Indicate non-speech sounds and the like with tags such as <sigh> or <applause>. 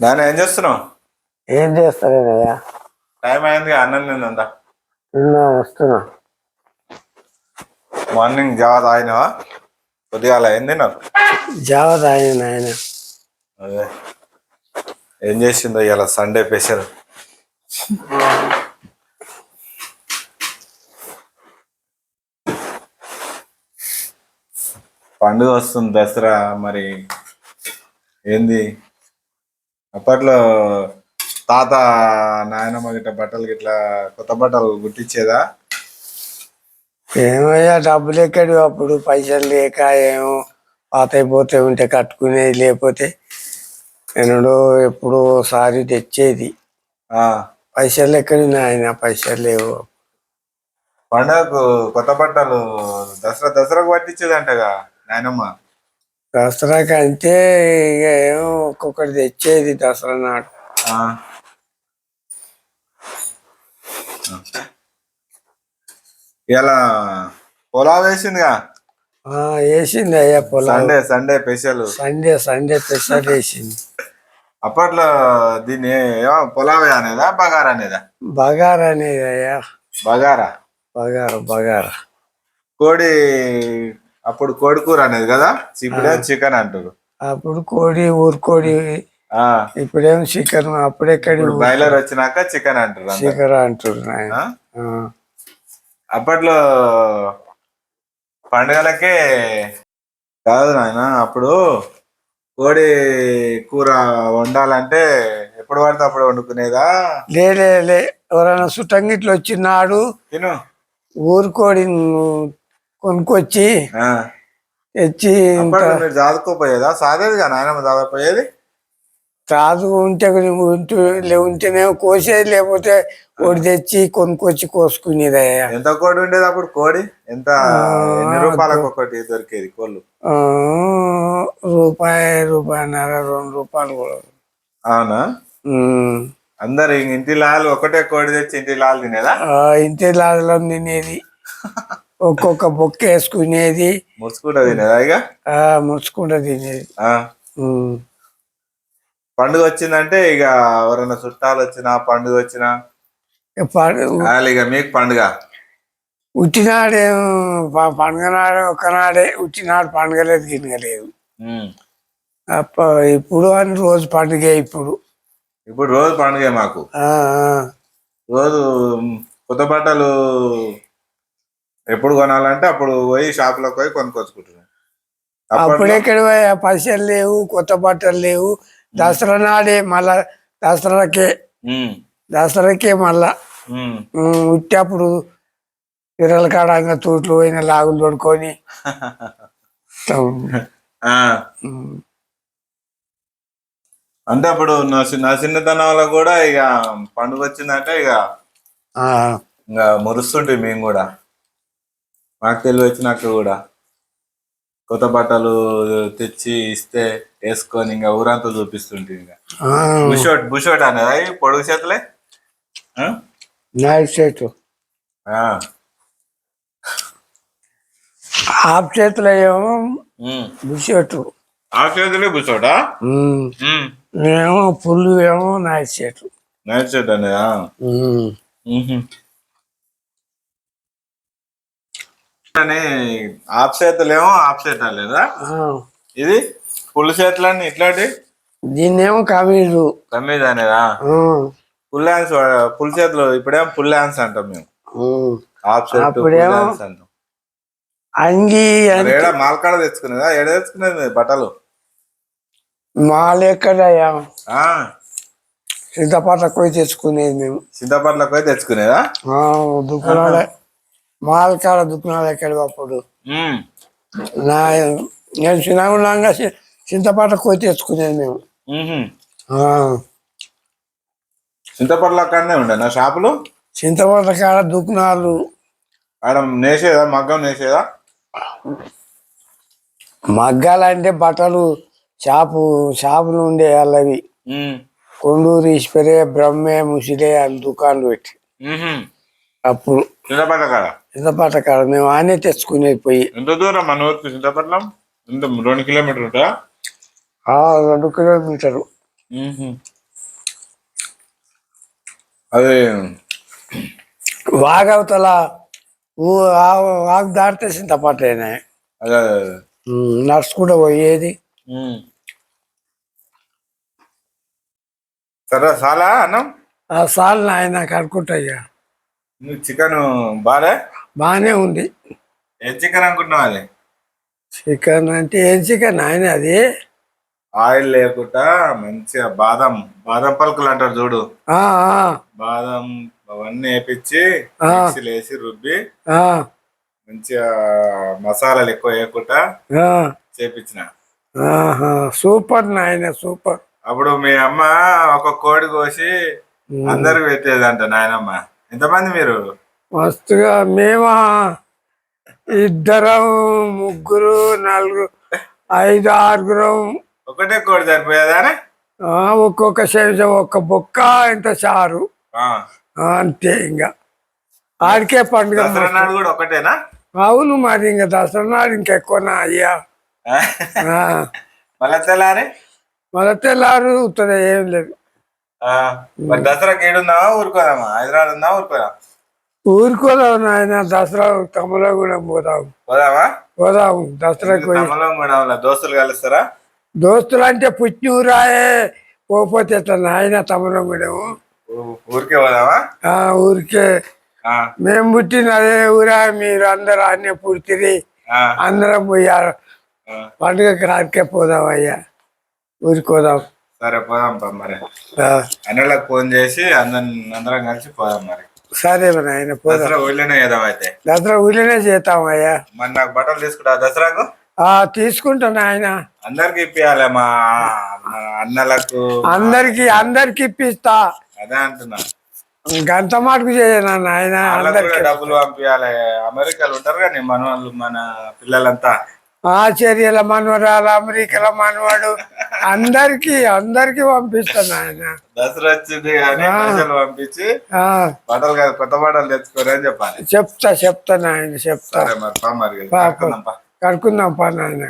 దాని ఏం చేస్తున్నావు? ఏం చేస్తానయ్యా టైం అయింది అన్నం తిందా నిన్న వస్తున్నా. మార్నింగ్ జావా తాగినావా? కొద్దిగా అలా ఏం తిన్నారు జావ తాగిన ఆయన అదే. ఏం చేసిందో ఇలా సండే స్పెషల్ పండుగ వస్తుంది దసరా మరి ఏంది? అప్పట్లో తాత నాయనమ్మ గిట్ల బట్టలు గిట్ల కొత్త బట్టలు గుట్టించేదా ఏమయ్యా డబ్బులు ఎక్కడి అప్పుడు? పైసలు లేక ఏమో పాత అయిపోతే ఉంటే కట్టుకునేది లేకపోతే ఎన్నడో ఎప్పుడో ఒకసారి తెచ్చేది. పైసలు ఎక్కడి ఆయన పైసలు లేవు. పండగకు కొత్త బట్టలు దసరా దసరాకు పట్టించేదంటగా నాయనమ్మ? దసరాకి అంతే ఇక ఏమో ఒక్కొక్కటి తెచ్చేది దసరా నాడు. ఇలా పొలా వేసిందిగా? వేసింది అయ్యా పొలం Sunday Sunday special. Sunday Sunday special వేసింది. అప్పట్లో దీన్ని పొలావే అనేదా బగారా అనేదా? బగారా అనేది అయ్యా బగారా? బగారా బగారా. కోడి అప్పుడు కోడి కూర అనేది కదా? ఇప్పుడే చికెన్ అంటారు అప్పుడు కోడి ఊరుకోడి ఆ. ఇప్పుడేం చికెన్ అప్పుడెక్కడి బాయిలర్ వచ్చినాక చికెన్ అంటారు. చికెన్? ఆ. అప్పట్లో పండుగలకే కాదు నాయన అప్పుడు కోడి కూర వండాలంటే ఎప్పుడు పడితే అప్పుడు వండుకునేదా? లే లే ఎవరైనా సుట్టంగిట్లు వచ్చినాడు తిను. ఊరుకోడి కొనుక్కొచ్చి. తెచ్చి మీరు చదువుకోపోయేదా సాదేదిగా నాయనమ్మ చదవపోయేది ఉంటే ఉంటే లే- ఉంటేనేమో కోసేది లేకపోతే ఒకటి తెచ్చి కొనుక్కొచ్చి కోసుకునేది ఎంత కోడి ఉండేది అప్పుడు కోడి? ఎంత ఎన్ని రూపాయలకు ఒకటి దొరికేది కోళ్ళు? రూపాయి రూపాయన్నర రెండు రూపాయలు కూడా. అవునా. అందరు ఇంటి లాలు ఒకటే కోడి తెచ్చి ఇంటి లాలు తినేదా? ఇంటి లాదలో తినేది. <laughs> ఒక్కొక్క బొక్క వేసుకునేది. ముసుకుంటా తినేదా ముచ్చుకుంటూ తినేది. పండుగ వచ్చిందంటే ఇక ఎవరైనా చుట్టాలు వచ్చినా పండుగ వచ్చినా? ఇక మీకు పండుగ? ఉట్టినాడే పండుగ నాడే ఒక్కనాడే ఉట్టినాడు పండుగలేదు గిన్నగలేదు ఉమ్. అప్ప ఇప్పుడు అని రోజు పండుగే ఇప్పుడు. ఇప్పుడు రోజు పండుగే మాకు. రోజు కొత్త బట్టలు ఎప్పుడు కొనాలంటే అప్పుడు పోయి షాపులోకి పోయి కొనుక్కొచ్చుకుంటున్నాం. అప్పుడు ఎక్కడ పైసలు లేవు కొత్త బట్టలు లేవు. దసరా నాడే మళ్ళా దసరాకే. దసరాకే మళ్ళా. ఉట్టేప్పుడు పిల్లల కాడంగా తోటలు పోయిన లాగులు తోడుకొని. <laughs> అంటే అప్పుడు నా చిన్నతనంలో కూడా ఇక పండుగ వచ్చిందంటే ఇక ఇంకా మురుస్తుంటే మేము కూడా. మాకు తెలివి వచ్చినాక కూడా కొత్త బట్టలు తెచ్చి ఇస్తే వేసుకొని ఇంకా ఊరంతా చూపిస్తుంటే ఇంకా. బుషోట్ బుషోట్ అనేది అవి పొడుగు చేతులే? ఆ? నైట్ సెట్ ఆ. హాఫ్ చేతులు ఏమో. బుషెట్. ఆ చేతులే బుషోటా. ఏమో పుల్లు ఏమో నైట్ సెట్ నైట్ షర్ట్ అనేదా అని ఆఫ్ చేతులేమో ఆఫ్ చేత లేదా ఇది ఫుల్ చేతులన్నీ ఇట్లాంటి? దీన్నేమో కమీజు. కమ్మీజ్ అనేదా? ఫుల్ హ్యాండ్స్ ఫుల్ చేతులు ఇప్పుడేమో ఫుల్ హ్యాండ్స్ అంటాం మేము. ఆఫ్ హ్యాండ్స్ అంటాం. అంగి ఏడ మాల్కాడ తెచ్చుకునేదా? ఏడ తెచ్చుకునేది బట్టలు? మాలెక్కడయ్యా ఆ. సిద్ధపాట పోయి తెచ్చుకునేది మేము. చింతపట్లకు పోయి తెచ్చుకునేదా? దుకాణాలే. మాలకాడ దుకాణాలు ఎక్కడ అప్పుడు. నా నేను చిన్నగా చింతపాట పోయి తెచ్చుకునేది మేము. చింతపట్ల అక్కడనే ఉండే నా షాపులు? చింతపాట కాడ దుకాణాలు. ఆడ నేసేదా మగ్గం నేసేదా? మగ్గాలంటే బట్టలు షాపు షాపులు ఉండే వాళ్ళవి. కొండూరు ఈశ్వరే బ్రహ్మే ముసిరే అని దుకాణాలు పెట్టి. అప్పుడు చింతపట్ల కాడ చింతపాట కాడ మేము ఆనే తెచ్చుకునేది పోయి. ఎంత దూరం మన ఊరికి చింతపట్లం ఎంత రెండు కిలోమీటర్ ఉంటా రెండు కిలోమీటరు. అది వాగవతల వాగు దాటితే చింతపట్టేనే అదే. నడుచుకుంటూ పోయేది. సరే చాలా అన్నం? సాల్ నాయన కనుక్కుంటా నువ్వు చికెన్ బాలే? బాగానే ఉంది. ఏ చికెన్ అనుకుంటున్నావు అది? చికెన్ అంటే ఏం చికెన్ ఆయన అది? ఆయిల్ లేకుండా మంచిగా బాదం బాదం పలుకులు అంటారు చూడు. ఆ, ఆ, బాదం అవన్నీ వేపించి ఆ. మిక్సీలో వేసి రుబ్బి ఆ, మంచిగా మసాలాలు ఎక్కువ వేయకుండా ఆ. చేపించిన. ఆహా, సూపర్ నాయన సూపర్. అప్పుడు మీ అమ్మ ఒక కోడి కోసి అందరికి పెట్టేదంట నాయనమ్మ. ఎంతమంది మీరు? మస్తుగా మేమా ఇద్దరం ముగ్గురు నలుగురు ఐదు ఆరుగురం. ఒకటే కోడి సరిపోయేదానే ఆ, ఒక్కొక్క శంషం ఒక్క బొక్క ఇంత చారు? అంతే ఇంకా ఆడికే పండుగ కూడా ఒకటేనా? అవును మరి ఇంకా దసరా నాడు ఇంకెక్కువనా అయ్యా? మళ్ళా తెల్లారి? మళ్ళీ తెల్లారు ఏం లేదు. మరి దసరాకి ఏడుందామా ఊరుకోదామా హైదరాబాద్ ఉందా ఊరుకోదాం ఊరుకోదాం నాయన దసరా తమలో కూడా పోదాం. పోదామా? పోదాం దసరాకు పోయి. దోస్తులు కలుస్తారా? దోస్తులు అంటే పుట్టినూరాయే పోతే నాయన తమలో కూడా ఊ- ఊరికే పోదామా? ఆ ఊరికే. మేము పుట్టిన అదే ఊరా మీరు అందరు అన్నీ పుట్టిరి అందరం పోయారు. పండుగకి రానికే పోదాం అయ్యా. ఊరికి పోదాం సరే పోదాం పా మరి. అన్నలకు ఫోన్ చేసి అందరం అందరం కలిసి పోదాం మరి. సరే పోదాం. దసరా ఊళ్ళోనే చేద్దాం అయితే. దసరా ఊళ్ళోనే చేస్తాం అయ్యా. మరి నాకు బట్టలు తీసుకుంటా దసరాకు? ఆ తీసుకుంటాను ఆయన. అందరికి ఇప్పియాలి మా అన్నలకు. అందరికి అందరికి ఇప్పిస్తా. అదే అంటున్నా. గంట మాటకు చేయను కూడా డబ్బులు పంపించాలి అమెరికాలో ఉంటారు కానీ మన వాళ్ళు మన పిల్లలంతా. ఆశ్చర్యాల మనవరాలు అమెరికాల మనవాడు. అందరికి అందరికి పంపిస్తాను ఆయన దసరా వచ్చింది కానీ పంపించి ఆ, బట్టలు కాదు కొత్త బట్టలు తెచ్చుకోరు అని చెప్పాలి. చెప్తా చెప్తాను ఆయన చెప్తా. కనుక్కుందాం పా నాయన.